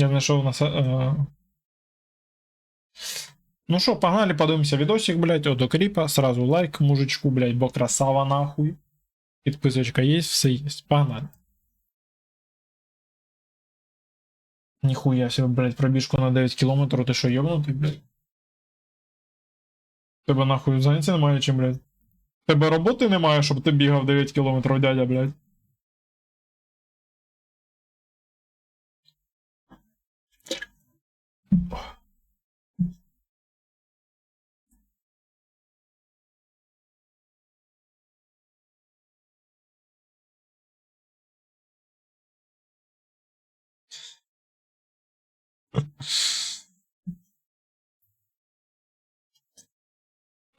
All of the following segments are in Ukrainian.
Я знайшов на. Е... Ну що, погнали, подивимося відосик, блядь, от до кріпа. Сразу лайк мужичку, блядь, бо красава нахуй. Підписочка є, все є. Погнали. Ніхуя себе, блядь, пробіжку на 9 кілометрів, ти що, йобнутий, блядь? Тебе нахуй заняття немає чим, блядь. Тебе роботи немає, щоб ти бігав 9 кілометрів, дядя, блядь.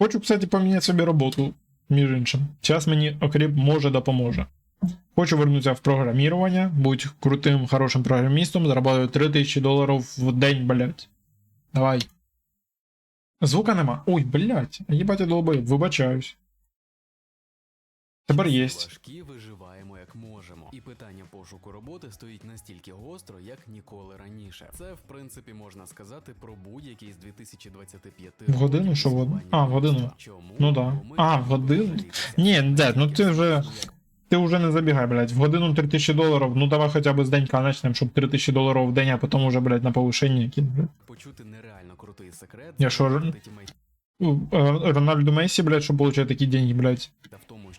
Хочу, кстати, поміняти собі роботу, між іншим. Час мені окріп може допоможе. Хочу вернутися в програмірування, будь крутим, хорошим програмістом, зарабатываю 3000 доларів в день, блядь. Давай. Звука нема. Ой, блядь, їбать я долбоєб, вибачаюсь. Тепер єсть. Важкі виживаємо як можемо. І питання пошуку роботи стоїть настільки гостро, як ніколи раніше. Це, в принципі, можна сказати про будь-який з 2025 В годину, що в годину? А, в годину. Чому? Ну да. А, в годину? Ні, дед, ну ти вже- Ти вже не забігай, блядь. В годину 3000 доларів, ну давай хоча б з денька начнем, щоб 3000 доларів в день, а потім уже, блядь, на повишення блядь. Почути нереально крутий секрет. Я що, е, Рональду Месі, блядь, щоб получати такі деньги, блядь.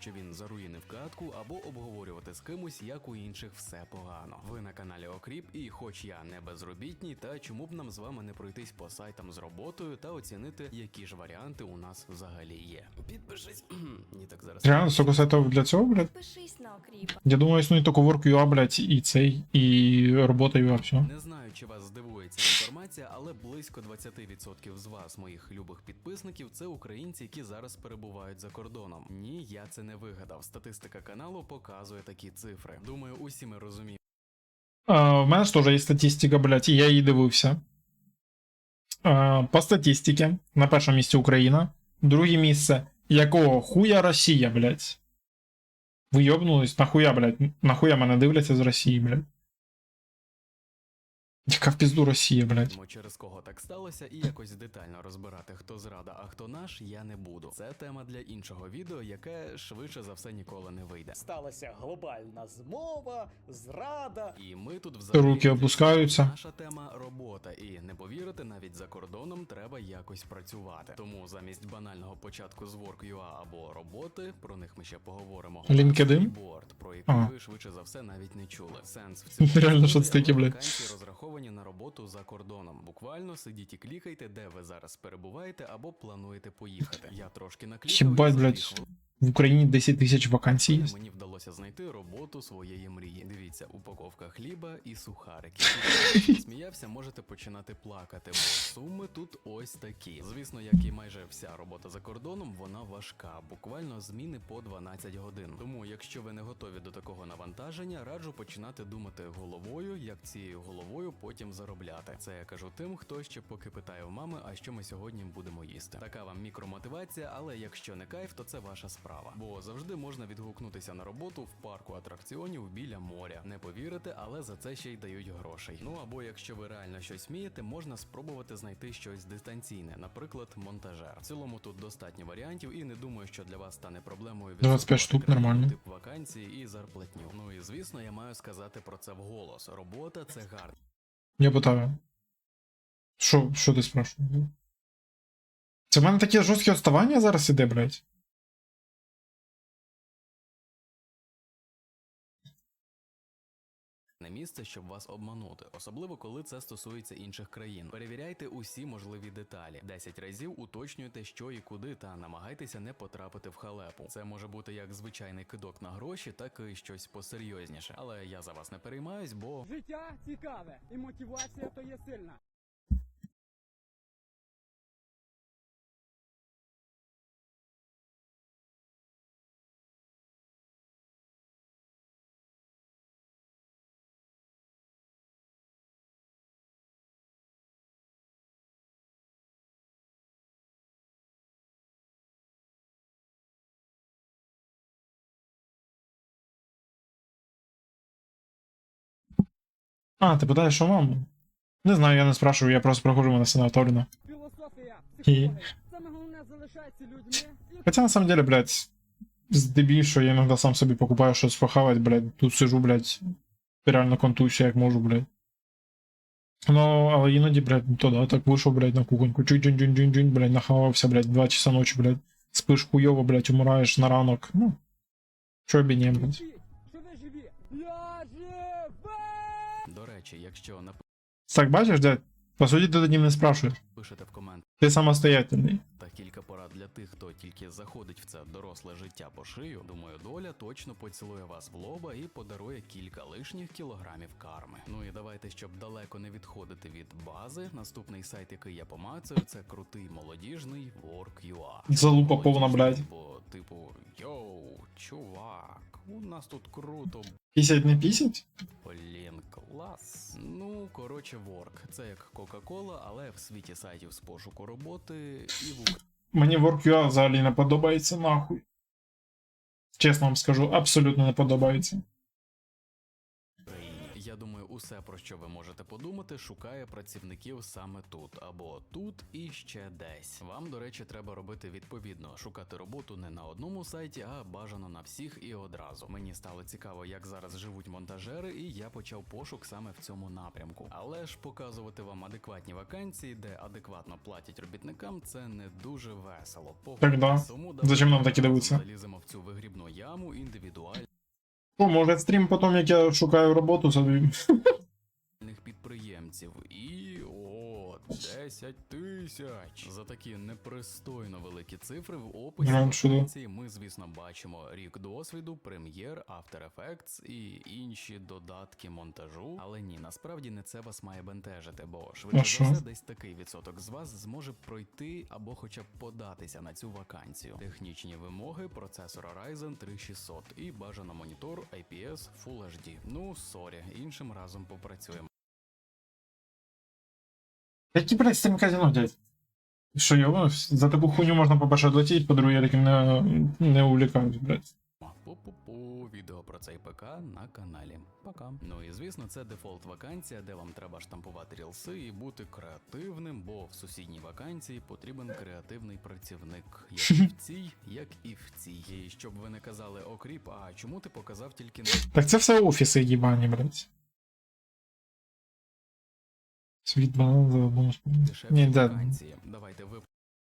Що він заруїнив катку, або обговорювати з кимось, як у інших все погано. Ви на каналі Окріп, і хоч я не безробітній, та чому б нам з вами не пройтись по сайтам з роботою та оцінити, які ж варіанти у нас взагалі є. Підпишись. Ні, так зараз. Реально, сука, сайтов для цього, блядь. Підпишись на окріпа. Я думаю, існує тільки Work.ua, блядь, і цей, і робота UA, все. Не знаю, чи вас здивує ця інформація, але близько 20% з вас, моїх любих підписників, це українці, які зараз перебувають за кордоном. Ні, я це не вигадав. Статистика каналу показує такі цифри. Думаю, усі ми розуміємо. В мене ж теж є статистика, блядь, і я її дивився. По статистиці, на першому місці Україна, друге місце, якого хуя Росія, блядь. Ви йобнулись? Нахуя, блядь? Нахуя мене дивляться з Росії, блядь? Яка в пізду Росія, блядь? Через кого так сталося, і якось детально розбирати, хто зрада, а хто наш, я не буду. Це тема для іншого відео, яке швидше за все ніколи не вийде. сталася глобальна змова, зрада. І ми тут взагалі Руки опускаються. Наша тема робота, і не повірите, навіть за кордоном треба якось працювати. Тому замість банального початку з Work.ua або роботи, про них ми ще поговоримо. LinkedIn? Про які ви швидше за все навіть не чули. Сенс в цьому Реально, що це таке, блядь? розраховані на роботу за кордоном. Буквально сидіть і клікайте, де ви зараз перебуваєте або плануєте поїхати. Я трошки наклікав. Хібать, блядь, В Україні 10 тисяч вакансій є. Мені вдалося знайти роботу своєї мрії. Дивіться, упаковка хліба і сухарики. Сміявся, можете починати плакати, бо суми тут ось такі. Звісно, як і майже вся робота за кордоном, вона важка, буквально зміни по 12 годин. Тому, якщо ви не готові до такого навантаження, раджу починати думати головою, як цією головою потім заробляти. Це я кажу тим, хто ще поки питає в мами, а що ми сьогодні будемо їсти. Така вам мікромотивація, але якщо не кайф, то це ваша справа. Бо завжди можна відгукнутися на роботу в парку атракціонів біля моря. Не повірите, але за це ще й дають грошей. Ну або якщо ви реально щось вмієте, можна спробувати знайти щось дистанційне, наприклад, монтажер. В цілому тут достатньо варіантів, і не думаю, що для вас стане проблемою 25 штук, нормально. тип вакансії і зарплатню. Ну і звісно, я маю сказати про це вголос. Робота це гарно. Я питаю. Що, що ти спрашиваєш? Це в мене таке жорстке відставання зараз іде, блядь. Місце, щоб вас обманути, особливо коли це стосується інших країн. Перевіряйте усі можливі деталі. 10 разів уточнюйте, що і куди, та намагайтеся не потрапити в халепу. Це може бути як звичайний кидок на гроші, так і щось посерйозніше. Але я за вас не переймаюсь, бо Життя цікаве і мотивація то є сильна. А, ти питаєш, що маму? Не знаю, я не спрашиваю, я просто проходжу мене все. Філософія, І- Хотя на самом деле, блядь, здебільшого я іноді сам собі покупаю щось похавать, блядь, тут сижу, блядь, реально контуся, як можу, блядь. Ну, але іноді, блядь, то да, так вийшов, блядь, на кухоньку, чуть джин джин джин джин блядь, нахавався, блядь, 2 часа ночі, блядь, спиш хуйово, блядь, умираєш на ранок, ну, чо б і не, блядь. що. Я живий! До речі, якщо на Так, бачиш, дядь, по суті, ти тоді не спрашуєш, напишете в коментах ти самостоятельний. Та кілька порад для тих, хто тільки заходить в це доросле життя по шию, думаю, доля точно поцілує вас в лоба і подарує кілька лишніх кілограмів карми. Ну і давайте, щоб далеко не відходити від бази. Наступний сайт, який я помацаю, це крутий молодіжний Work.ua. Залупа повна, блядь. Бо, типу, йоу, чувак, у нас тут круто, Пісять не пісять? Блін, клас. Ну, коротше, Work. Це як Кока-Кола, але в світі сайтів з пошуку роботи і в Мені WorkUA взагалі не подобається нахуй. Чесно вам скажу, абсолютно не подобається. Думаю, усе про що ви можете подумати, шукає працівників саме тут, або тут і ще десь. Вам, до речі, треба робити відповідно, шукати роботу не на одному сайті, а бажано на всіх і одразу. Мені стало цікаво, як зараз живуть монтажери, і я почав пошук саме в цьому напрямку. Але ж показувати вам адекватні вакансії, де адекватно платять робітникам, це не дуже весело. Так, да. Зачем нам таки дивитися? заліземо в цю вигрібну яму індивідуально. О, може стрім потім, як я шукаю роботу собі. Підприємців і о 10 тисяч за такі непристойно великі цифри в описі Раніше, ми, звісно, бачимо рік досвіду, прем'єр, After Effects і інші додатки монтажу. Але ні, насправді не це вас має бентежити, бо швидше за все десь такий відсоток з вас зможе пройти або хоча б податися на цю вакансію. Технічні вимоги процесора Ryzen 3600 і бажано монітор IPS Full HD. Ну сорі, іншим разом попрацюємо. Які, блядь, стрім казино, дядь? Що його? За таку хуйню можна, по-перше, долетіти, по-друге, я таким не, не увлікаюсь, блядь. Пу-пу-пу, відео про цей ПК на каналі. Пока. Ну і звісно, це дефолт вакансія, де вам треба штампувати рілси і бути креативним, бо в сусідній вакансії потрібен креативний працівник, як і в цій, як і в цій. І щоб ви не казали окріп, а чому ти показав тільки Так це все офіси їбані, блядь. Світ банан за одну дешевші Ні, да. Давайте ви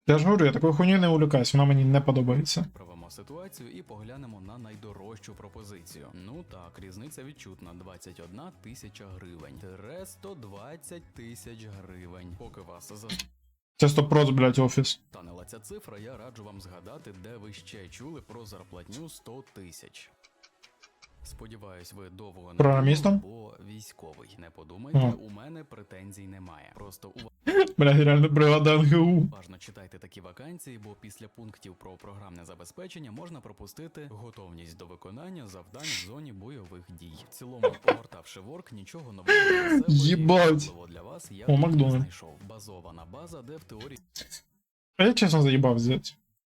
Я ж говорю, я такою хуйнею не увлікаюсь, вона мені не подобається. Виправимо ситуацію і поглянемо на найдорожчу пропозицію. Ну так, різниця відчутна 21 тисяча гривень. Тире 120 тисяч гривень. Поки вас за. Це 100%, блядь, офіс. застанила ця цифра, я раджу вам згадати, де ви ще чули про зарплатню 100 тисяч. Сподіваюсь, ви довго не Програмістом? бо військовий. Не подумайте, Ага. у мене претензій немає. Просто Блядь, реально бригада НГУ. Уважно читайте такі вакансії, бо після пунктів про програмне забезпечення можна пропустити готовність до виконання завдань в зоні бойових дій. В цілому, погортавши ворк, нічого нового Єбать. для вас я О, Макдональд. знайшов. Базована база, де в теорії А я чесно заїбав взяти.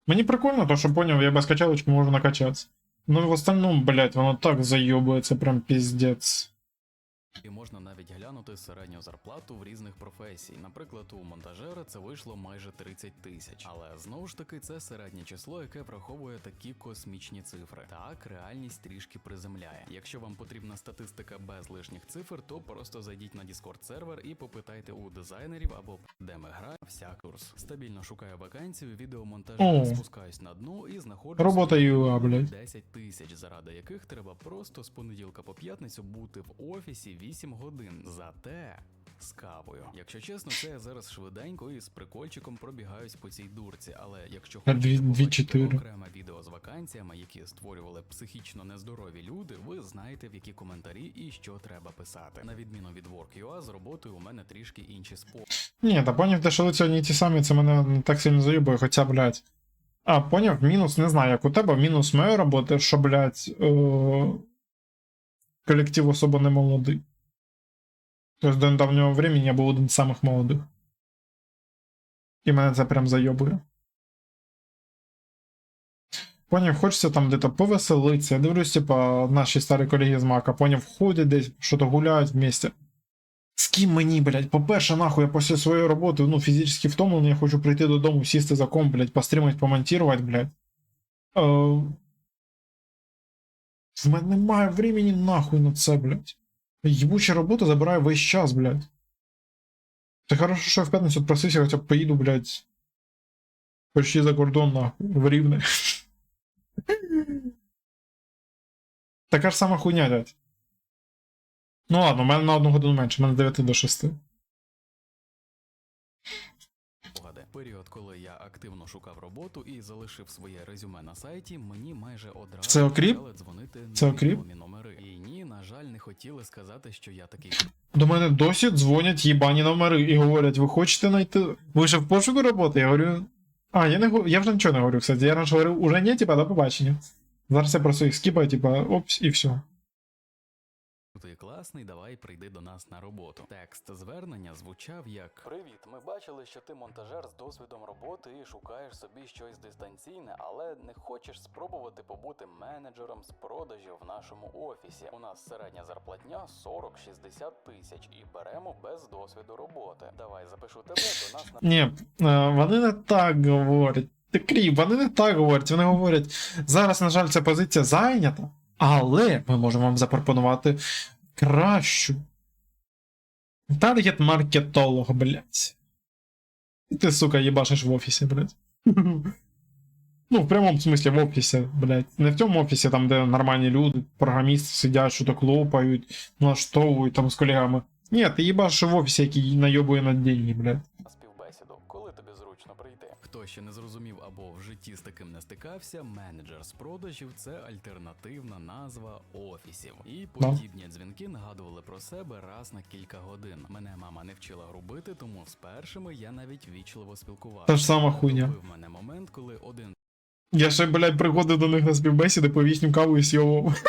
Мені прикольно, то що поняв, я без качалочки можу накачатися. Ну в остальном, блядь, воно так заебывается, прям піздець. можна навіть глянути середню зарплату в різних професій. Наприклад, у монтажера це вийшло майже 30 тисяч. Але знову ж таки, це середнє число, яке враховує такі космічні цифри. Так, реальність трішки приземляє. Якщо вам потрібна статистика без лишніх цифр, то просто зайдіть на Discord сервер і попитайте у дизайнерів або де ми граємо вся курс. Стабільно шукаю вакансію, відеомонтажера, О. спускаюсь на дно і знаходжу Робота собі блядь. 10 тисяч, заради яких треба просто з понеділка по п'ятницю бути в офісі 8 годин. Зате з кавою. Якщо чесно, це я зараз швиденько і з прикольчиком пробігаюсь по цій дурці. Але якщо хочете окреме відео з вакансіями, які створювали психічно нездорові люди, ви знаєте в які коментарі і що треба писати. На відміну від Work.ua, з роботою у мене трішки інші способи. Ні, та поняв, те, що не ті самі, це мене не так сильно заїбує, хоча, блядь. А, поняв, мінус, не знаю, як у тебе, мінус моєї роботи, що, блядь, е- колектив особо не молодий. Тобто до недавнього времени я був один з самих молодих. І мене це прям зайобує. Поняв, хочеться там де-то повеселитися. Я дивлюсь, типа, наші старі колеги з Мака, поняв, ходять десь, що-то гуляють вместе. З ким мені, блядь? По-перше, нахуй я після своєї роботи, ну, фізично втомлений, я хочу прийти додому, сісти за комп, блядь, постримати, помонтувати, блядь. Е, в мене немає времени нахуй на це, блядь. Єбуча робота забирає весь час, блядь. Це хорошо, що я в п'ятницю відпросився, хоча б поїду, блядь. Почти за кордон, нахуй, в Рівне. Така ж сама хуйня, блядь. Ну ладно, у мене на одну годину менше, у мене з 9 до 6. Період, коли я активно шукав роботу і залишив своє резюме на сайті, мені майже одразу Це окріп? почали дзвонити Це окріп? невідомі номери. І ні, на жаль, не хотіли сказати, що я такий До мене досі дзвонять їбані номери і говорять, ви хочете знайти. Ви ще в пошуку роботи? Я говорю. А, я не го- я вже нічого не говорю, кстати. Я раніше говорив, уже ні, типа, до побачення. Зараз я просто їх скіпаю, типа, опс, і все. Ти класний, давай прийди до нас на роботу. Текст звернення звучав як Привіт, ми бачили, що ти монтажер з досвідом роботи і шукаєш собі щось дистанційне, але не хочеш спробувати побути менеджером з продажів в нашому офісі. У нас середня зарплатня 40-60 тисяч і беремо без досвіду роботи. Давай запишу тебе до нас на Ні, е, вони не так говорять. Ти кріп, вони не так говорять. Вони говорять, зараз, на жаль, ця позиція зайнята, але ми можемо вам запропонувати кращу. Таргет маркетолог, блядь. Ти, сука, їбашиш в офісі, блядь. Ну, в прямому смислі в офісі, блядь. Не в тому офісі, там, де нормальні люди, програмісти сидять, що то клопають, налаштовують там з колегами. Ні, ти їбашиш в офісі, який найобує на деньги, блядь. Хто ще не зрозумів або в житті з таким не стикався, менеджер з продажів це альтернативна назва офісів. І подібні дзвінки нагадували про себе раз на кілька годин. Мене мама не вчила грубити, тому з першими я навіть вічливо спілкувався. Та ж сама хуйня. Був мене момент, коли один Я ще, блядь, приходив до них на співбесіди по їхню каву і сьовував.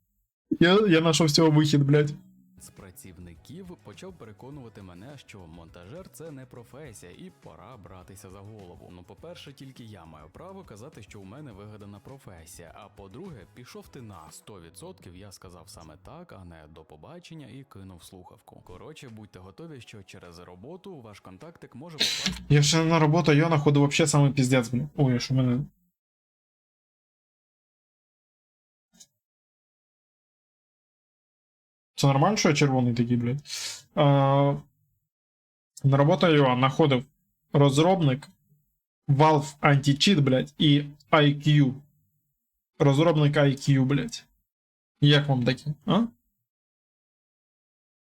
Я, я знайшов з цього вихід, блядь. З працівників почав переконувати мене, що монтажер це не професія, і пора братися за голову. Ну, по-перше, тільки я маю право казати, що у мене вигадана професія. А по-друге, пішов ти на 100% я сказав саме так, а не до побачення і кинув слухавку. Коротше, будьте готові, що через роботу ваш контактик може попасти. Я ще на роботу я находив вообще самий піздець. Ой, що мене. Це нормально, що я червоний такий, блядь. А, на роботу я знаходив розробник Valve Anti-Cheat, блядь, і IQ. Розробник IQ, блядь. Як вам таке, а?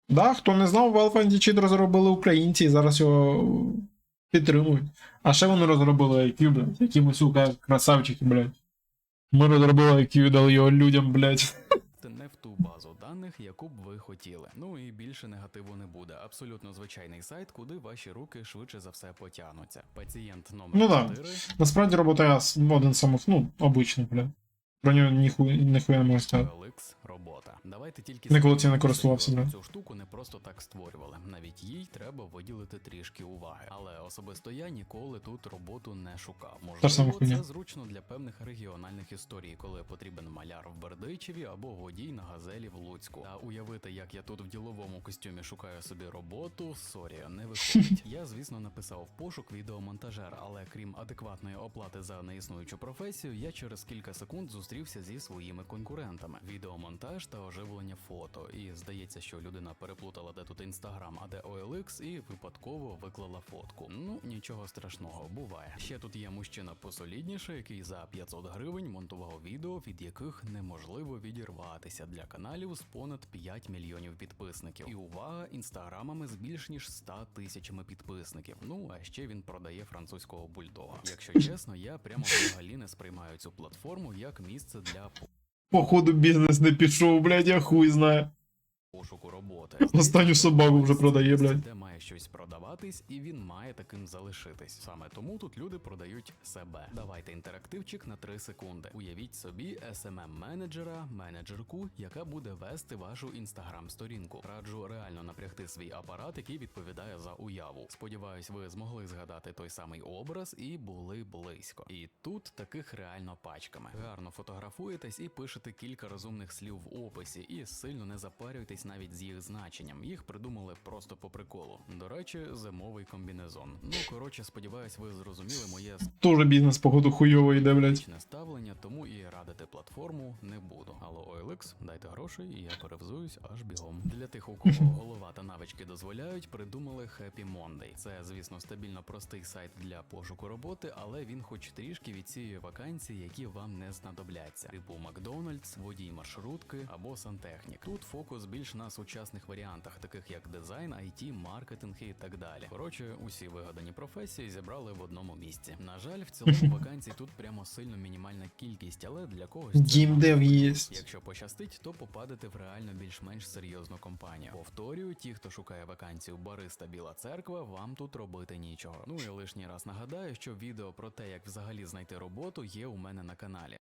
Да, хто не знав, Valve Anti-Cheat розробили українці і зараз його підтримують. А ще вони розробили IQ, блядь, які ми, сука, красавчики, блядь. Ми розробили IQ і дали його людям, блядь. не в ту базу даних, яку б ви хотіли. Ну і більше негативу не буде. Абсолютно звичайний сайт, куди ваші руки швидше за все потягнуться. Пацієнт номер Ну да. 4 Насправді робота один самих, ну, обичний, блядь. Про нього ніхуя, ніхуя не можу сказати. OLX робота. Давайте тільки Ніколи цим не користувався, да. Цю штуку не просто так створювали. Навіть їй треба виділити трішки уваги. Але особисто я ніколи тут роботу не шукав. Можливо, хуйня. це зручно для певних регіональних історій, коли потрібен маляр в Бердичеві або водій на газелі в Луцьку. Та уявити, як я тут в діловому костюмі шукаю собі роботу, сорі, не виходить. Я, звісно, написав пошук відеомонтажер, але крім адекватної оплати за неіснуючу професію, я через кілька секунд зустрівся зі своїми конкурентами: відеомонтаж та оживлення фото. І здається, що людина переплутала, де тут інстаграм, а де OLX, і випадково виклала фотку. Ну нічого страшного, буває. Ще тут є мужчина посолідніше, який за 500 гривень монтував відео, від яких неможливо відірватися для каналів з понад 5 мільйонів підписників. І увага, інстаграмами з більш ніж 100 тисячами підписників. Ну а ще він продає французького бульдога. Якщо чесно, я прямо взагалі не сприймаю цю платформу як місце для Походу бізнес не пішов, блядь, я хуй знаю. Пошуку роботи. Останню собаку вже продає, блядь. Де має щось продаватись, і він має таким залишитись. Саме тому тут люди продають себе. Давайте інтерактивчик на 3 секунди. Уявіть собі smm менеджера менеджерку, яка буде вести вашу інстаграм-сторінку. Раджу реально напрягти свій апарат, який відповідає за уяву. Сподіваюсь, ви змогли згадати той самий образ і були близько. І тут таких реально пачками. Гарно фотографуєтесь і пишете кілька розумних слів в описі, і сильно не запарюйтесь розібратись навіть з їх значенням. Їх придумали просто по приколу. До речі, зимовий комбінезон. Ну коротше, сподіваюсь, ви зрозуміли моє Тоже бізнес, походу, хуйово йде, блядь. ставлення, тому і радити платформу не буду. Алло, OLX, дайте грошей, і я перевзуюсь аж бігом. Для тих, у кого голова та навички дозволяють, придумали Happy Monday. Це, звісно, стабільно простий сайт для пошуку роботи, але він хоч трішки відсіює вакансії, які вам не знадобляться, типу Макдональдс, водій маршрутки або сантехнік. Тут фокус більш на сучасних варіантах, таких як дизайн, IT, маркетинг і так далі. Коротше, усі вигадані професії зібрали в одному місці. На жаль, в цілому вакансій тут прямо сильно мінімальна кількість, але для когось це Геймдев є. Якщо пощастить, то попадете в реально більш-менш серйозну компанію. Повторюю, ті, хто шукає вакансію бариста Біла Церква, вам тут робити нічого. Ну і лишній раз нагадаю, що відео про те, як взагалі знайти роботу, є у мене на каналі.